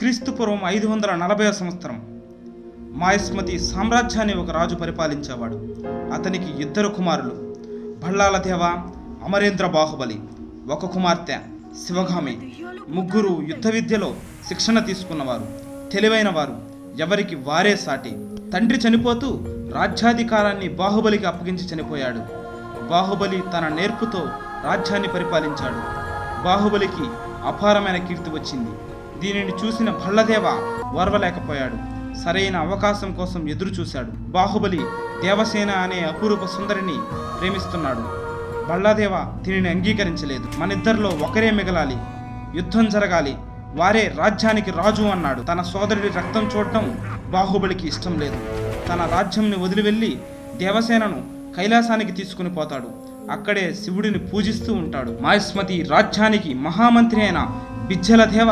క్రీస్తుపూర్వం ఐదు వందల నలభై సంవత్సరం మాయస్మతి సామ్రాజ్యాన్ని ఒక రాజు పరిపాలించేవాడు. అతనికి ఇద్దరు కుమారులు. భళ్ళాల దేవ అమరేంద్ర బాహుబలి ఒక కుమార్తె శివగామి. ముగ్గురు యుద్ధ విద్యలో శిక్షణ తీసుకున్నవారు. తెలివైన వారు ఎవరికి వారే సాటి. తండ్రి చనిపోతూ రాజ్యాధికారాన్ని బాహుబలికి అప్పగించి చనిపోయాడు. బాహుబలి తన నేర్పుతో రాజ్యాన్ని పరిపాలించాడు. బాహుబలికి అపారమైన కీర్తి వచ్చింది. దీనిని చూసిన భళ్ళదేవ ఓర్వలేకపోయాడు. సరైన అవకాశం కోసం ఎదురు చూశాడు బాహుబలి దేవసేన అనే అపూర్వ సుందరిని ప్రేమిస్తున్నాడు. బళ్ళాదేవ దీనిని అంగీకరించలేదు. మనిద్దరిలో ఒకరే మిగలాలి. యుద్ధం జరగాలి. వారే రాజ్యానికి రాజు అన్నాడు. తన సోదరుడి రక్తం చూడటం బాహుబలికి ఇష్టం లేదు. తన రాజ్యంని వదిలి వెళ్ళి దేవసేనను కైలాసానికి తీసుకుని పోతాడు. అక్కడే శివుడిని పూజిస్తూ ఉంటాడు. మాయస్మతి రాజ్యానికి మహామంత్రి అయిన బిజ్జల దేవ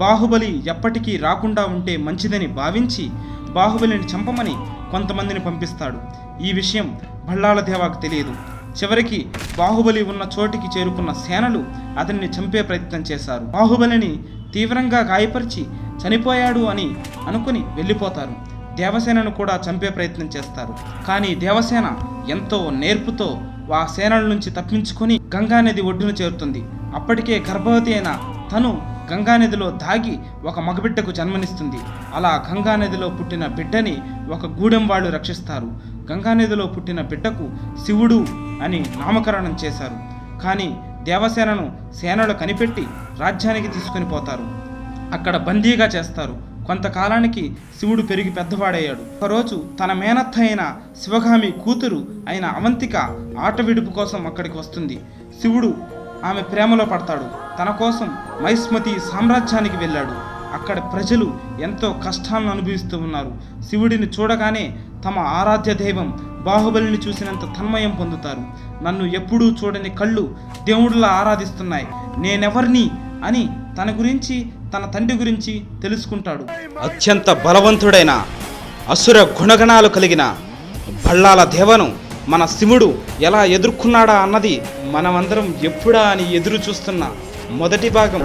బాహుబలి ఎప్పటికీ రాకుండా ఉంటే మంచిదని భావించి బాహుబలిని చంపమని కొంతమందిని పంపిస్తాడు. ఈ విషయం భళ్ళాల దేవాకు తెలియదు. చివరికి బాహుబలి ఉన్న చోటికి చేరుకున్న సేనలు అతన్ని చంపే ప్రయత్నం చేశారు. బాహుబలిని తీవ్రంగా గాయపరిచి చనిపోయాడు అని అనుకుని వెళ్ళిపోతారు. దేవసేనను కూడా చంపే ప్రయత్నం చేస్తారు. కానీ దేవసేన ఎంతో నేర్పుతో ఆ సేనల నుంచి తప్పించుకొని గంగానది ఒడ్డున చేరుతుంది. అప్పటికే గర్భవతి అయిన తను గంగానదిలో దాగి ఒక మగబిడ్డకు జన్మనిస్తుంది. అలా గంగానదిలో పుట్టిన బిడ్డని ఒక గూడెం వాళ్ళు రక్షిస్తారు. గంగానదిలో పుట్టిన బిడ్డకు శివుడు అని నామకరణం చేశారు. కానీ దేవసేనను సేనలు కనిపెట్టి రాజ్యానికి తీసుకొని పోతారు. అక్కడ బందీగా చేస్తారు. కొంతకాలానికి శివుడు పెరిగి పెద్దవాడయ్యాడు. ఒకరోజు తన మేనత్త అయిన శివగామి కూతురు అయిన అవంతిక ఆట విడుపు కోసం అక్కడికి వస్తుంది. శివుడు ఆమె ప్రేమలో పడతాడు. తన కోసం మైస్మతి సామ్రాజ్యానికి వెళ్ళాడు. అక్కడ ప్రజలు ఎంతో కష్టాలను అనుభవిస్తూ ఉన్నారు. శివుడిని చూడగానే తమ ఆరాధ్య దైవం బాహుబలిని చూసినంత తన్మయం పొందుతారు. నన్ను ఎప్పుడూ చూడని కళ్ళు దేవుడిలా ఆరాధిస్తున్నాయి. నేనెవర్ని అని తన గురించి తన తండ్రి గురించి తెలుసుకుంటాడు. అత్యంత బలవంతుడైన అసుర గుణగణాలు కలిగిన భళ్ళాల దేవను మన శివుడు ఎలా ఎదుర్కొన్నాడా అన్నది మనమందరం ఎప్పుడా అని ఎదురు చూస్తున్న మొదటి భాగం.